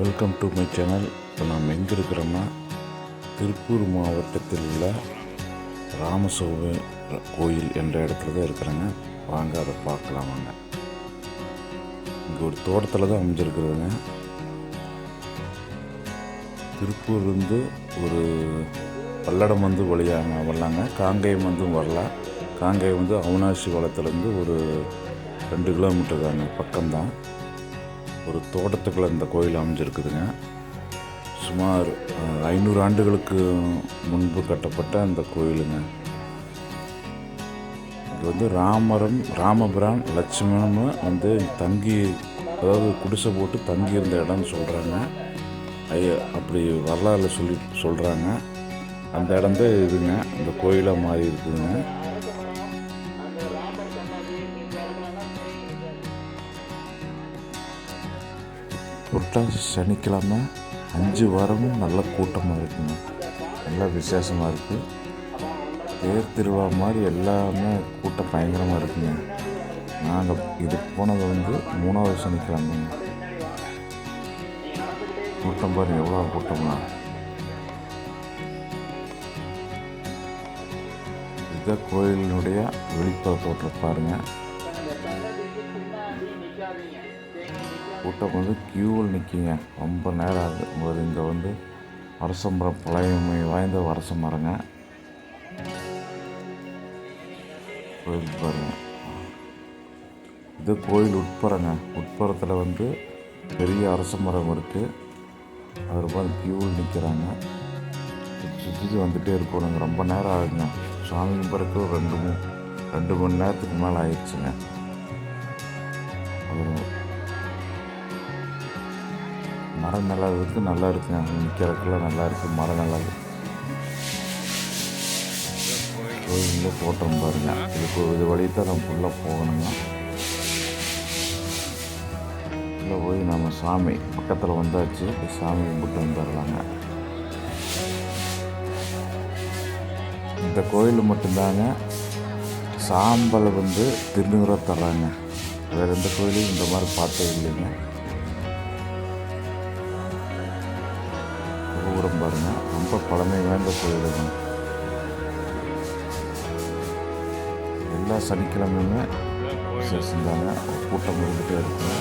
Welcome to my channel இப்போ நாம் எங்கே இருக்கிறோம்னா திருப்பூர் மாவட்டத்தில் உள்ள ராமசோவு கோயில் என்ற இடத்துல தான் இருக்கிறேங்க. வாங்க அதை பார்க்கலாம் வாங்க. இங்கே ஒரு தோட்டத்தில் தான் அமைஞ்சிருக்குதுங்க திருப்பூர்லேருந்து ஒரு பல்லடம் வந்து வழியாங்க வரலாங்க. காங்கேயம் வந்து வரலாம். காங்கேயம் வந்து அவினாசி வளத்துலேருந்து ஒரு ரெண்டு கிலோமீட்டர் தாங்க பக்கம்தான். ஒரு தோட்டத்துக்குள்ளே இந்த கோயில் அமைஞ்சிருக்குதுங்க. சுமார் ஐநூறு ஆண்டுகளுக்கு முன்பு கட்டப்பட்ட அந்த கோயிலுங்க. இது வந்து ராமரும் ராமபிரான் லட்சுமணனும் வந்து தங்கி அதாவது குடிசை போட்டு தங்கி இருந்த இடம்னு சொல்கிறாங்க ஐயா அப்படி வரலாறுல சொல்லி சொல்கிறாங்க அந்த இடம் தான் இதுங்க. இந்த கோயிலாக மாறி இருக்குதுங்க. புரட்டாசி சனிக்கிழமை அஞ்சு வாரமும் நல்ல கூட்டமாக இருக்குங்க. நல்லா விசேஷமாக இருக்குது தேர் திருவிழா மாதிரி எல்லாமே கூட்டம் பயங்கரமாக இருக்குங்க. நாங்கள் இது போனது வந்து மூணாவது சனிக்கிழமைங்க கூட்டம் பாருங்க எவ்வளோ கூட்டம்னா இதுதான் கோயிலினுடைய வெளிப்புற தோற்றம் பாருங்கள் கூட்டம் வந்து கியூவில் நிற்கிங்க ரொம்ப நேரம் ஆகுது. ஒரு இங்கே வந்து அரச மரம் பழையமை வாய்ந்த அரச மரங்க கோயில் பாருங்க. இது கோயில் உட்புறங்க. உட்புறத்தில் வந்து பெரிய அரச மரம் இருக்குது அதில் பார்த்து கியூவில் நிற்கிறாங்க சுற்றி வந்துகிட்டே இருக்கணுங்க. ரொம்ப நேரம் ஆகுங்க சாமி பிறகு ரெண்டு மூ ரெண்டு மணி நேரத்துக்கு மேலே ஆயிடுச்சுங்க. அப்புறம் மரம் நல்லா இருக்குது நல்லா இருக்குங்க நிற்கிறதுக்குலாம் நல்லா இருக்குது மரம் நல்லா இருக்குது கோயிலில் போட்டோம் பாருங்க. இதுக்கு இது வழி தான் நம்ம உள்ளே போகணுங்க. உள்ளே போய் நம்ம சாமி பக்கத்தில் வந்தாச்சு. சாமி கும்பிட்டு வந்துடலாங்க இந்த கோயில் மட்டும்தாங்க. சாம்பலை வந்து திருநூறாக தர்றாங்க வேறு எந்த கோயிலையும் இந்த மாதிரி பார்த்தது இல்லைங்க. ரொம்ப பழமை வாய்ந்த கோயிலுங்க எல்லா சனிக்கிழமையுமே விசேஷம் கூட்டம் இருந்துகிட்டே இருக்கும்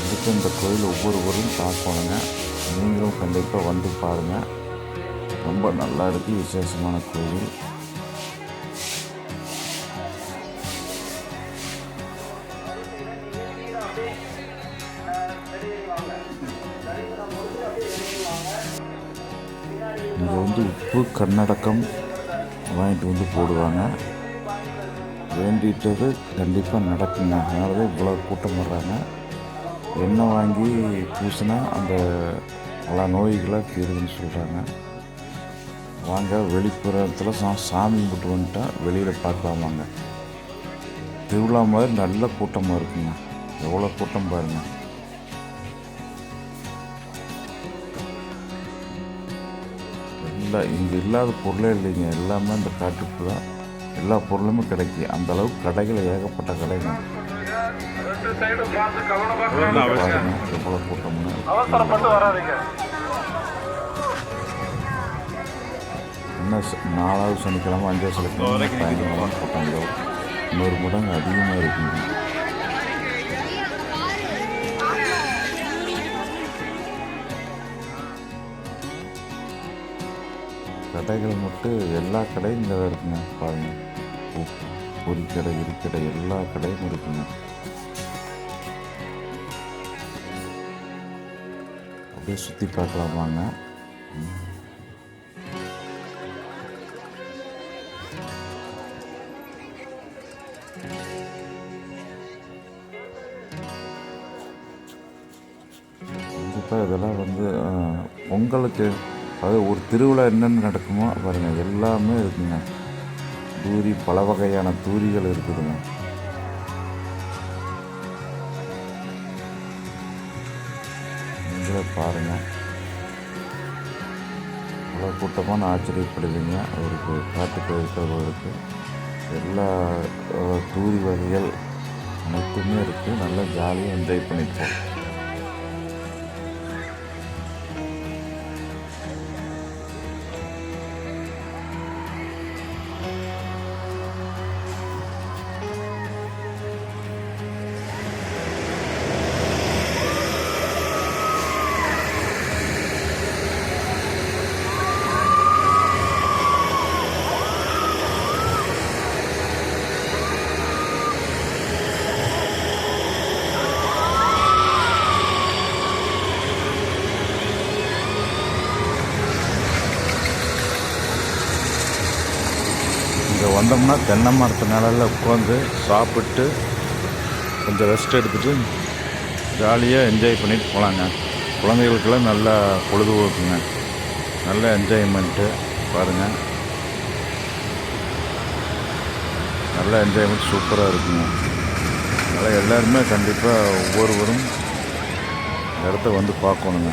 கண்டிப்பாக இந்த கோயில் ஒவ்வொரு ஊரும் நீங்களும் கண்டிப்பாக வந்து பாருங்கள் ரொம்ப நல்லா இருக்குது விசேஷமான கோயில் இங்கே வந்து உப்பு கன்னடக்கம் வாங்கிட்டு வந்து போடுவாங்க. வேண்டிட்டது கண்டிப்பாக நடக்குங்க. அதனால தான் இவ்வளோ கூட்டம் வர்றாங்க. எண்ணெய் வாங்கி பூசினா அந்த பல நோய்களை தீருதுன்னு சொல்கிறாங்க வாங்க வெளிப்புறத்தில் சா சாமி கும்பிட்டு வந்துட்டா வெளியில் பார்க்கலாமாங்க திருவிழா மாதிரி நல்ல கூட்டமாக இருக்குங்க. எவ்வளோ கூட்டம் பாருங்கள் இல்லை இங்கே இல்லாத பொருளே இல்லைங்க. எல்லாமே இந்த காட்டுக்கு தான். எல்லா பொருளுமே கிடைக்கும் அந்த அளவுக்கு கடைகள் ஏகப்பட்ட பாருங்க எவ்வளோ கூட்டம்னு. என்ன நாலாவது சனிக்கிழமை அஞ்சாவது சனிக்கிழமை பயங்கரமான கூட்டம் இன்னொரு மடங்கு அதிகமாக இருக்குங்க. கடைகள் மட்டும் எல்லா கடையும் இங்கே தான் இருக்குங்க. பாருங்கள் பொறி கடை இருக்கடை எல்லா கடையும் இருக்குங்க. அப்படியே சுற்றி பார்க்கலாம் வாங்க. கண்டிப்பாக இதெல்லாம் வந்து பொங்கலுக்கு அதாவது ஒரு திருவிழா என்னென்ன நடக்குமோ பாருங்கள் எல்லாமே இருக்குங்க. தூரி பல வகையான தூரிகள் இருக்குதுங்க. நீங்களே பாருங்கள் அவ்வளோ கூட்டமான ஆச்சரியப்படுவீங்க. அவருக்கு காட்டுக்கு இருக்கிறவர்களுக்கு எல்லா தூரி வகைகள் அனைத்துமே இருக்குது நல்லா ஜாலியாக என்ஜாய் பண்ணிப்போம். இங்கே வந்தோம்னா தென்னை மரத்து நிழலில் உட்காந்து சாப்பிட்டு கொஞ்சம் ரெஸ்ட் எடுத்துகிட்டு ஜாலியாக என்ஜாய் பண்ணிட்டு போகலாங்க குழந்தைகளுக்கெல்லாம் நல்லா பொழுதுபோக்குங்க. நல்ல என்ஜாய்மெண்ட்டு பாருங்கள் நல்ல என்ஜாய்மெண்ட் சூப்பராக இருக்குங்க. அதனால் எல்லாருமே கண்டிப்பாக ஒவ்வொருவரும் இடத்த வந்து பார்க்கணுங்க.